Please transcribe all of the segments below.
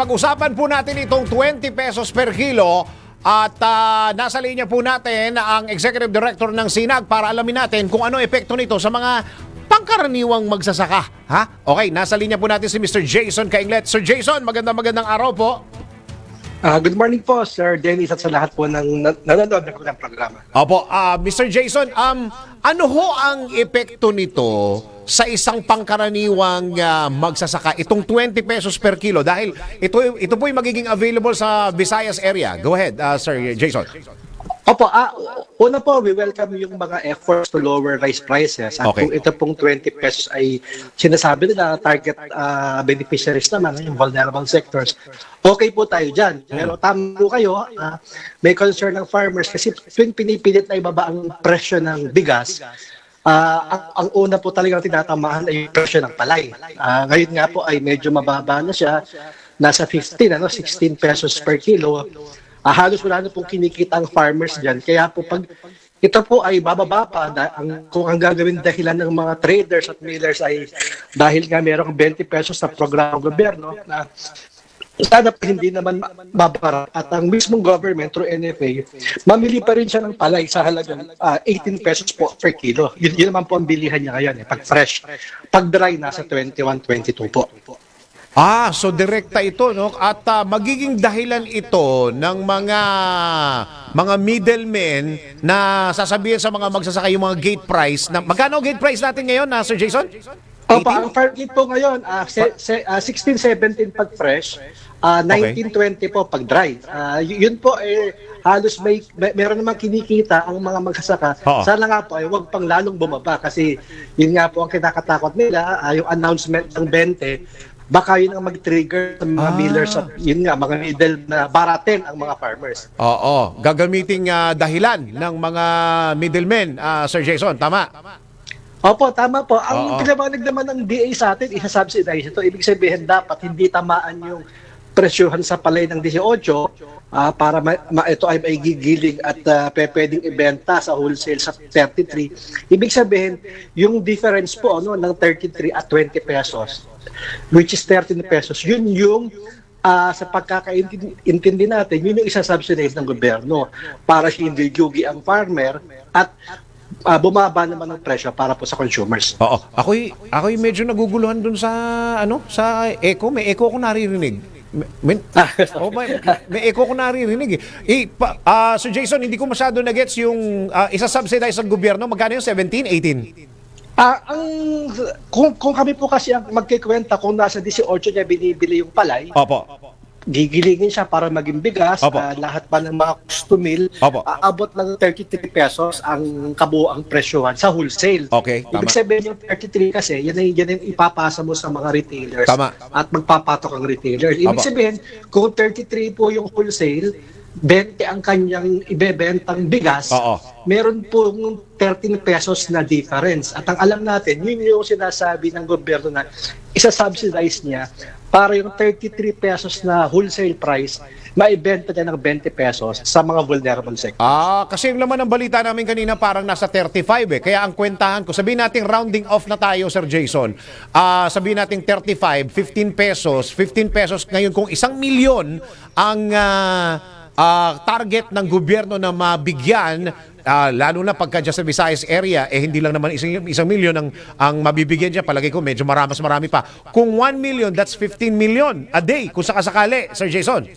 pag-usapan po natin itong 20 pesos per kilo at ah, nasa linya po natin ang Executive Director ng SINAG para alamin natin kung ano epekto nito sa mga pangkaraniwang magsasaka. Ha? Okay, nasa linya po natin si Mr. Jason Kainglet. Sir Jason, magandang magandang araw po. Ah, good morning po, Sir Dennis at sa lahat po ng nan- nanonood ng ng programa. Opo, ah, Mr. Jason, um, ano ho ang epekto nito sa isang pangkaraniwang ah, magsasaka? Itong 20 pesos per kilo dahil ito ito po yung magiging available sa Visayas area. Go ahead, ah, Sir Jason. Opo, ah, una po, we welcome yung mga efforts to lower rice prices. At Okay. kung ito pong 20 pesos ay sinasabi nila target ah, beneficiaries naman, yung vulnerable sectors, okay po tayo dyan. Pero tama po kayo, ah, may concern ng farmers kasi tuwing pinipilit na ibaba ang presyo ng bigas, Ah, ang, ang una po talagang tinatamaan ay yung presyo ng palay. Ah, ngayon nga po ay medyo mababa na siya. Nasa 15, ano, 16 pesos per kilo. Ah, halos wala na pong kinikita ang farmers dyan. Kaya po pag ito po ay bababa pa, da, ang, kung ang gagawin dahilan ng mga traders at millers ay dahil nga merong 20 pesos sa programa ng gobyerno na sana hindi naman babara at ang mismong government through NFA, mamili pa rin siya ng palay sa halagang ah, 18 pesos po per kilo. Yun, yun naman po ang bilihan niya ngayon, eh, pag fresh. Pag dry, nasa 21, 22 po. Ah, so direkta ito no at ah, magiging dahilan ito ng mga mga middlemen na sasabihin sa mga magsasaka yung mga gate price na magkano gate price natin ngayon na Sir Jason? Opo, 18? ang farm gate po ngayon, ah, se, se, ah, 16, 17 pag fresh, ah, 19, 20 po pag dry. Y- yun po, eh, halos may, may meron namang kinikita ang mga magsasaka. Oo. Sana nga po ay wag pang lalong bumaba kasi yun nga po ang kinakatakot nila, ah, yung announcement ng 20, baka yun ang mag-trigger sa mga Ah. millers at yun nga, mga middle na baratin ang mga farmers. Oo, gagamiting ah, dahilan ng mga middlemen, ah, Sir Jason, tama? Opo, tama po. Oo. Ang pinabanag naman ng DA sa atin, isa-subsidize ito. Ibig sabihin dapat hindi tamaan yung presyuhan sa palay ng 18 ah, para ma, ma- ito ay may gigiling at ah, pe- pwedeng ibenta sa wholesale sa 33. Ibig sabihin, yung difference po ano, ng 33 at 20 pesos, which is 13 pesos, yun yung ah, sa pagkakaintindi natin, yun yung isa-subsidize ng gobyerno para hindi yugi ang farmer at ah, bumaba naman ang presyo para po sa consumers. Oo. Ako'y ako'y medyo naguguluhan dun sa ano, sa echo, may echo ako naririnig. May, oh, may, may echo ko naririnig. Eh, eh pa, ah, Sir Jason, hindi ko masyado na-gets yung ah, isa-subsidize ng gobyerno. Magkano yung 17, 18? Ah, ang kung, kung kami po kasi ang magkikwenta kung nasa 18 niya binibili yung palay, Opo. Gigilingin siya para maging bigas, Opo. ah, lahat pa ng mga customil, Opo. aabot ng 33 pesos ang kabuang presyohan sa wholesale. Okay, tama. Ibig sabihin yung 33 kasi, yan ay, yan ay ipapasa mo sa mga retailers Tama. at magpapatok ang retailers. Ibig Opo. sabihin, kung 33 po yung wholesale, 20 ang kanyang ibebentang bigas, Oo. meron pong 13 pesos na difference. At ang alam natin, yun yung sinasabi ng gobyerno na isa-subsidize niya para yung 33 pesos na wholesale price, maibenta niya ng 20 pesos sa mga vulnerable sector. Ah, kasi yung laman ng balita namin kanina parang nasa 35 eh. Kaya ang kwentahan ko, sabihin natin rounding off na tayo, Sir Jason. Ah, sabihin natin 35, 15 pesos, 15 pesos ngayon kung isang milyon ang ah, ah, target ng gobyerno na mabigyan ah, lalo na pagka dyan sa Visayas area, eh hindi lang naman isang, isang milyon ang, ang mabibigyan dyan. Palagay ko medyo marami, mas marami pa. Kung 1 million, that's 15 million a day kung sakasakali, Sir Jason.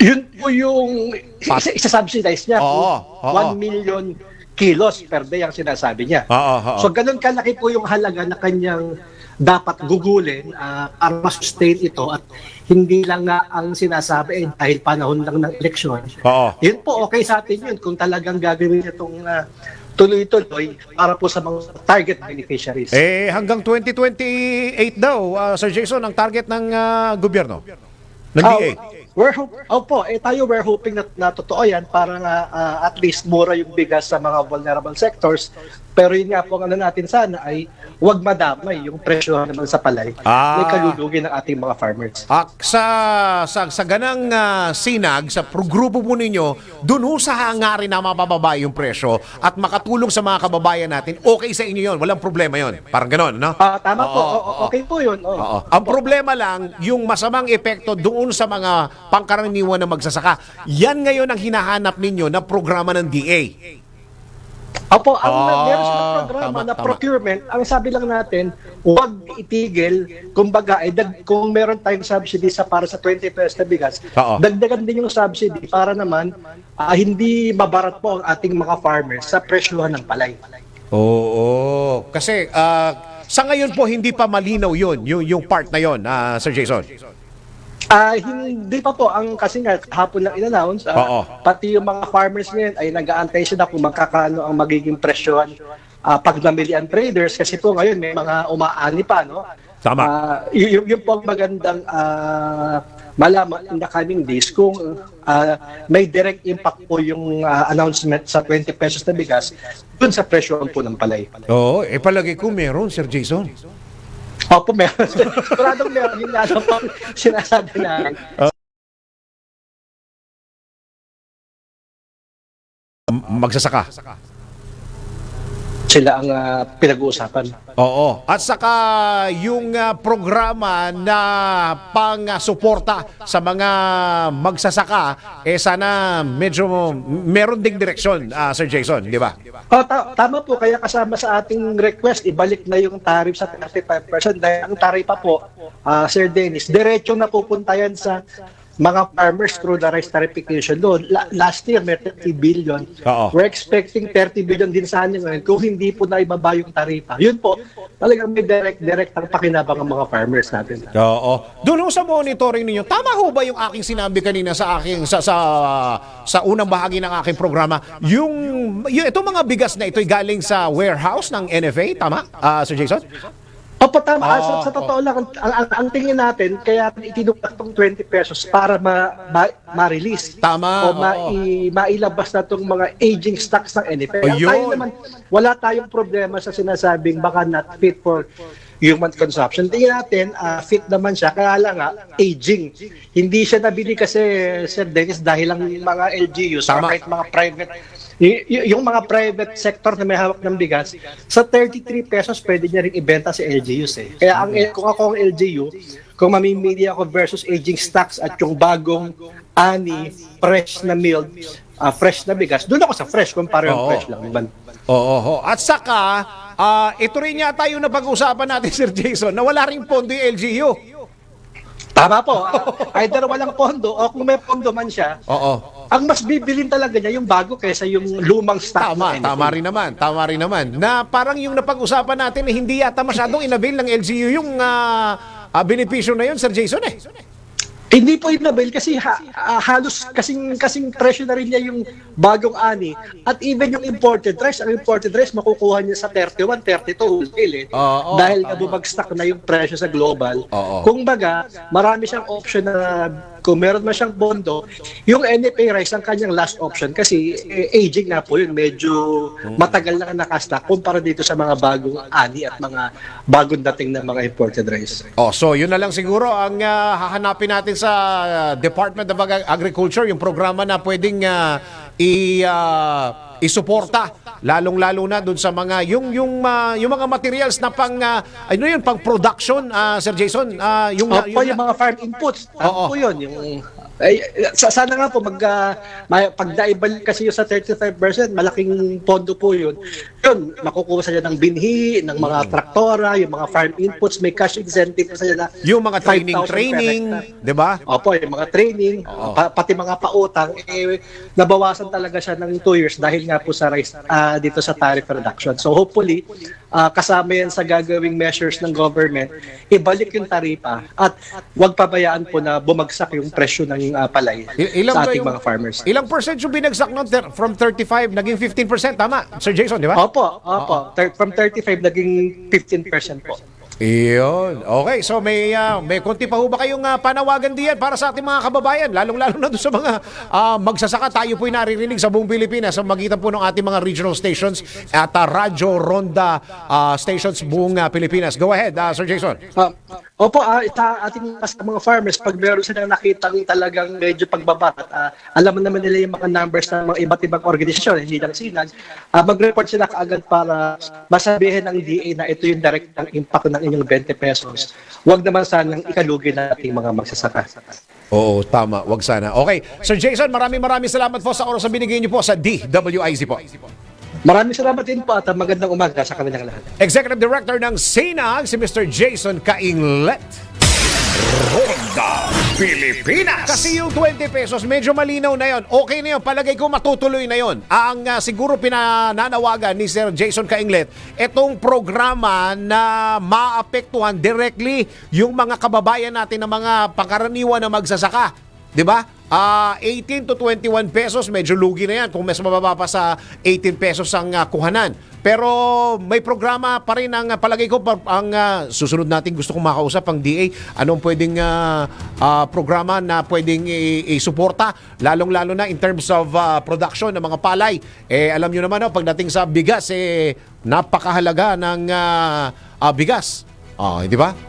Yun po yung isa- isa-subsidize niya. Oo, oo. 1 million kilos per day ang sinasabi niya. Oo, oo. So ganun kalaki po yung halaga na kanyang dapat gugulin ah, para ma-sustain ito at hindi lang nga ang sinasabi eh, dahil panahon lang ng eleksyon. Oo. Yun po, okay sa atin yun kung talagang gagawin itong ah, tuloy-tuloy para po sa mga target beneficiaries. Eh, hanggang 2028 daw, ah, Sir Jason, ang target ng ah, gobyerno. Ng Ah, DA. We're hope, opo, eh tayo we're hoping na, na totoo yan para nga ah, at least mura yung bigas sa mga vulnerable sectors. Pero yun nga po ang ano natin sana ay huwag madamay yung presyo naman sa palay. Ah. May kalulugi ng ating mga farmers. Ah, sa, sa, sa ganang ah, sinag, sa pro- grupo po ninyo, dun ho sa hangarin na mabababa yung presyo at makatulong sa mga kababayan natin, okay sa inyo yon walang problema yon Parang ganon, no? Ah, tama po. Oo, oo. okay po yun. Oo. Oo. Ang problema lang, yung masamang epekto doon sa mga pangkaraniwan na magsasaka. Yan ngayon ang hinahanap ninyo na programa ng DA. Opo, ang Ah, meron silang programa tama, na tama. procurement, ang sabi lang natin, huwag itigil, kumbaga, ay dag, kung meron tayong subsidy sa para sa 20 pesos na bigas, Oo. dagdagan din yung subsidy para naman ah, hindi mabarat po ang ating mga farmers sa presyohan ng palay. Oo. Kasi ah, sa ngayon po hindi pa malinaw 'yun, yung yung part na 'yon, ah, Sir Jason. Ah, hindi pa po ang kasi nga hapon lang in-announce, ah, Oo. pati yung mga farmers ngayon ay nag-aantay sila kung magkakano ang magiging presyohan ah, pag namili ang traders kasi po ngayon may mga umaani pa no. Tama. Ah, y- y- yun po ang magandang ah, malaman in the coming days kung ah, may direct impact po yung ah, announcement sa 20 pesos na bigas dun sa presyo po ng palay. Oo, eh palagi ko meron, Sir Jason. Opo, meron. Siguradong meron. Yung nga lang po sinasabi na M- Magsasaka. Sila ang ah, pinag-uusapan. Oo. At saka yung ah, programa na pang-suporta sa mga magsasaka, eh sana medyo meron ding direksyon, ah, Sir Jason, di ba? Oh, ta- tama po. Kaya kasama sa ating request, ibalik na yung tariff sa 35% dahil ang tarifa po, ah, Sir Dennis, diretso na pupunta yan sa mga farmers through the rice tarification doon. La- last year, may 30 billion. Oo. We're expecting 30 billion din sana ngayon kung hindi po na ibaba yung tarifa. Yun po, talagang may direct, direct ang pakinabang ang mga farmers natin. Oo. Doon ho sa monitoring ninyo, tama ho ba yung aking sinabi kanina sa aking sa sa sa unang bahagi ng aking programa, yung, yung itong mga bigas na ito'y galing sa warehouse ng NFA, tama? Ah, Sir Jason? Opo, tama. Ah, sa, sa totoo lang, ang, ang, ang tingin natin, kaya itinulak tong 20 pesos para ma, ma, ma-release. Tama, O ma, oo. i, mailabas na tong mga aging stocks ng NFA. Ang Ayun. tayo naman, wala tayong problema sa sinasabing baka not fit for human consumption. Tingin natin, ah, fit naman siya, kaya lang nga, aging. Hindi siya nabili kasi, Sir Dennis, dahil lang mga LGUs or Tama. kahit mga private Y- yung mga private sector na may hawak ng bigas, sa 33 pesos pwede niya rin ibenta si LGUs eh. Kaya ang, kung ako ang LGU, kung mamimili ako versus aging stocks at yung bagong ani, fresh na milled, ah, fresh na bigas, doon ako sa fresh kung parang Oo. fresh lang. Diba? Oo. oo. At saka, ah, ito rin yata yung napag-usapan natin, Sir Jason, na wala rin pondo yung LGU. Tama po. either walang pondo o kung may pondo man siya, Oo. ang mas bibilin talaga niya yung bago kaysa yung lumang stock. Tama, na tama rin naman. Tama rin naman. Na parang yung napag-usapan natin, eh, hindi yata masyadong inavail ng LGU yung ah, ah, benepisyo na yun, Sir Jason eh. Hindi po inabil kasi ha, halos kasing kasing presyo na rin niya yung bagong ani at even yung imported rice, ang imported rice makukuha niya sa 31, 32 wholesale eh. Oo, dahil tama. nga bumagsak na yung presyo sa global. Oo. Kung baga, marami siyang option na kung meron man siyang bondo, yung NFA rice ang kanyang last option kasi eh, aging na po yun, medyo matagal na nakastock kumpara dito sa mga bagong ani at mga bagong dating na mga imported rice. Oh, so yun na lang siguro ang ah, hahanapin natin sa ah, Department of Ag- Agriculture, yung programa na pwedeng ah, i ah, isuporta lalong-lalo na dun sa mga yung yung ah, yung mga materials na pang ah, ano yun pang production ah, Sir Jason ah, yung, Opo, yung mga farm inputs. Oo. Ano po yun? Yung, ay, sa, sana nga po, mag, uh, may, pag naibalik kasi yung sa 35%, malaking pondo po yun. Yun, makukuha sila ng binhi, ng mga traktora, yung mga farm inputs, may cash incentive sila na yung mga training 5,000 per training, hectare. 'di ba? Opo, yung mga training, pa- pati mga pautang, eh, nabawasan talaga siya ng 2 years dahil nga po sa rise, ah, dito sa tariff reduction. So hopefully, ah, kasama yan sa gagawing measures ng government, ibalik yung taripa at huwag pabayaan po na bumagsak yung presyo ng ah, palay I- ilang sa ating yung- mga farmers. Ilang percent yung binagsak nun Ter- from 35 naging 15%, tama? Sir Jason, di ba? Opo, opo. Thir- from 35 naging 15% po. Iyon. Okay, so may ah, may konti pa ho ba kayong ah, panawagan diyan para sa ating mga kababayan, lalong-lalo na doon sa mga ah, magsasaka. Tayo po naririnig sa buong Pilipinas sa magitan po ng ating mga regional stations at ah, Radyo Ronda ah, stations buong ah, Pilipinas. Go ahead, ah, Sir Jason. Ah, opo, ah, sa ating sa mga farmers, pag meron silang nakita talagang medyo pagbabat, ah, alam naman nila yung mga numbers ng mga iba't ibang organisasyon, hindi lang sinag, ah, mag-report sila kaagad para masabihin ng DA na ito yung direct ng impact ng inyong 20 pesos. Huwag naman sanang ikalugi ng ating mga magsasaka. Oo, tama. Wag sana. Okay. Sir Jason, maraming maraming salamat po sa oras na binigay niyo po sa DWIZ po. Maraming salamat din po at magandang umaga sa kanilang lahat. Executive Director ng SINAG, si Mr. Jason Kainglet. Ronda Pilipinas. Kasi yung 20 pesos, medyo malinaw na yon. Okay na yun. Palagay ko matutuloy na yon. Ang ah, siguro pinananawagan ni Sir Jason Kainglet, itong programa na maapektuhan directly yung mga kababayan natin na mga pangkaraniwan na magsasaka. 'Di ba? Ah, 18 to 21 pesos, medyo lugi na yan kung mas mababa pa sa 18 pesos ang ah, kuhanan. Pero may programa pa rin ang ah, palagay ko ang ah, susunod natin gusto kong makausap ang DA anong pwedeng ah, ah, programa na pwedeng isuporta lalong-lalo na in terms of ah, production ng mga palay. Eh alam niyo naman oh, pagdating sa bigas eh napakahalaga ng ah, ah, bigas. Ah, di ba?